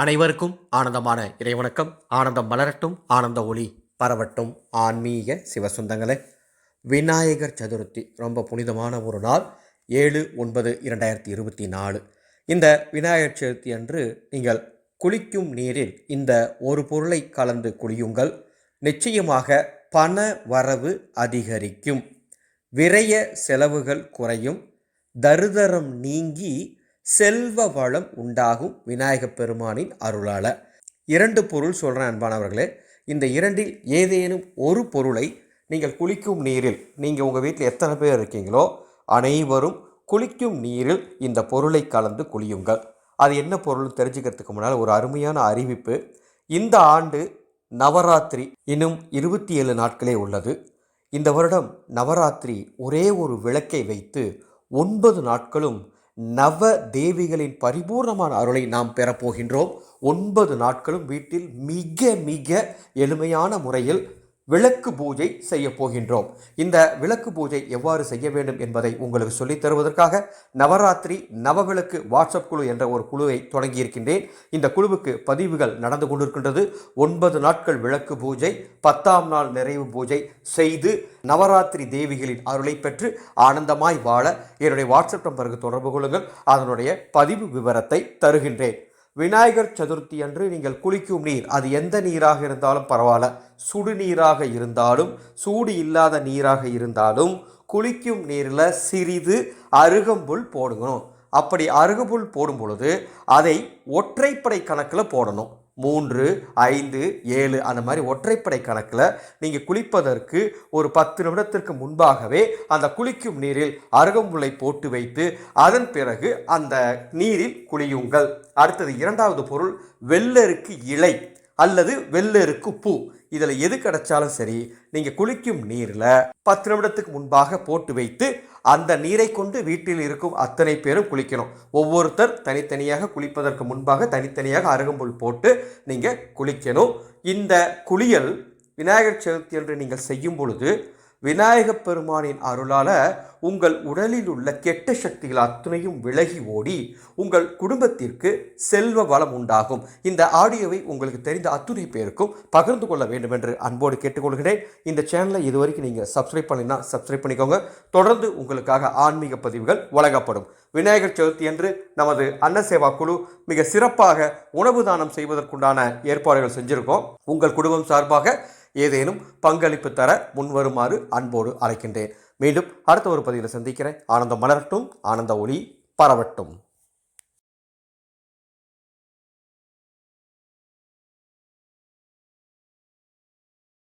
அனைவருக்கும் ஆனந்தமான இறைவணக்கம். ஆனந்தம் மலரட்டும் ஆனந்த ஒளி பரவட்டும். ஆன்மீக சிவசுந்தங்களே விநாயகர் சதுர்த்தி ரொம்ப புனிதமான ஒரு நாள் ஏழு ஒன்பது இரண்டாயிரத்தி இருபத்தி நாலு. இந்த விநாயகர் சதுர்த்தி அன்று நீங்கள் குளிக்கும் நீரில் இந்த ஒரு பொருளை கலந்து குளியுங்கள். நிச்சயமாக பண வரவு அதிகரிக்கும். விரய செலவுகள் குறையும். தருதரம் நீங்கி செல்வ வளம் உண்டாகும் விநாயகப் பெருமானின் அருளால. இரண்டு பொருள் சொல்கிறேன் அன்பானவர்களே. இந்த இரண்டில் ஏதேனும் ஒரு பொருளை நீங்கள் குளிக்கும் நீரில் நீங்கள் உங்கள் வீட்டில் எத்தனை பேர் இருக்கீங்களோ அனைவரும் குளிக்கும் நீரில் இந்த பொருளை கலந்து குளியுங்கள். அது என்ன பொருள் தெரிஞ்சுக்கிறதுக்கு முன்னால் ஒரு அருமையான அறிவிப்பு. இந்த ஆண்டு நவராத்திரி இன்னும் இருபத்தி ஏழு நாட்களே உள்ளது. இந்த வருடம் நவராத்திரி ஒரே ஒரு விளக்கை வைத்து ஒன்பது நாட்களும் நவ தேவிகளின் பரிபூர்ணமான அருளை நாம் பெறப்போகின்றோம். ஒன்பது நாட்களும் வீட்டில் மிக மிக எளிமையான முறையில் விளக்கு பூஜை செய்ய போகின்றோம். இந்த விளக்கு பூஜை எவ்வாறு செய்ய வேண்டும் என்பதை உங்களுக்கு சொல்லித் தருவதற்காக நவராத்திரி நவவிளக்கு வாட்ஸ்அப் குழு என்ற ஒரு குழுவை தொடங்கியிருக்கின்றேன். இந்த குழுவுக்கு பதிவுகள் நடந்து கொண்டிருக்கின்றது. ஒன்பது நாட்கள் விளக்கு பூஜை பத்தாம் நாள் நிறைவு பூஜை செய்து நவராத்திரி தேவிகளின் அருளை பெற்று ஆனந்தமாய் வாழ என்னுடைய வாட்ஸ்அப் நம்பருக்கு தொடர்பு கொள்ளுங்கள். அதனுடைய பதிவு விவரத்தை தருகின்றேன். விநாயகர் சதுர்த்தி அன்று நீங்கள் குளிக்கும் நீர். அது எந்த நீராக இருந்தாலும் பரவாயில்ல. சுடு நீராக இருந்தாலும் சூடு இல்லாத நீராக இருந்தாலும் குளிக்கும் நீரில் சிறிது அருகம்புல் போடணும். அப்படி அருகம்புல் போடும் பொழுது அதை ஒற்றைப்படை கணக்கில் போடணும். மூன்று ஐந்து ஏழு அந்த மாதிரி ஒற்றைப்படை கணக்கில் நீங்கள் குளிப்பதற்கு ஒரு பத்து நிமிடத்திற்கு முன்பாகவே அந்த குளிக்கும் நீரில் அருகம்புல்லை போட்டு வைத்து அதன் பிறகு அந்த நீரில் குளியுங்கள். அடுத்தது இரண்டாவது பொருள் வெள்ளருக்கு இலை. அல்லது வெள்ளருக்கு பூ. இதில் எது கிடைச்சாலும் சரி நீங்கள் குளிக்கும் நீரில் பத்து நிமிடத்துக்கு முன்பாக போட்டு வைத்து அந்த நீரை கொண்டு வீட்டில் இருக்கும் அத்தனை பேரும் குளிக்கணும். ஒவ்வொருத்தர் தனித்தனியாக குளிப்பதற்கு முன்பாக தனித்தனியாக அருகம்புல் போட்டு நீங்கள் குளிக்கணும். இந்த குளியல் விநாயகர் சதுர்த்தி என்று நீங்கள் செய்யும் பொழுது விநாயகப் பெருமானின் அருளால உங்கள் உடலில் உள்ள கெட்ட சக்திகள் அத்துணையும் விலகி ஓடி உங்கள் குடும்பத்திற்கு செல்வ வளம் உண்டாகும். இந்த ஆடியோவை உங்களுக்கு தெரிந்த அத்துணை பேருக்கும் பகிர்ந்து கொள்ள வேண்டும் என்று அன்போடு கேட்டுக்கொள்கிறேன். இந்த சேனலை இதுவரைக்கும் நீங்கள் சப்ஸ்கிரைப் பண்ணினா சப்ஸ்கிரைப் பண்ணிக்கோங்க. தொடர்ந்து உங்களுக்காக ஆன்மீக பதிவுகள் வழங்கப்படும். விநாயகர் சதுர்த்தி என்று நமது அன்னசேவா குழு மிக சிறப்பாக உணவு தானம் செய்வதற்குண்டான ஏற்பாடுகள் செஞ்சுருக்கோம். உங்கள் குடும்பம் சார்பாக ஏதேனும் பங்களிப்பு தர முன்வருமாறு அன்போடு அழைக்கின்றேன். மீண்டும் அடுத்த ஒரு பதிவில் சந்திக்கிறேன். ஆனந்தம் மலரட்டும் ஆனந்த ஒளி பரவட்டும்.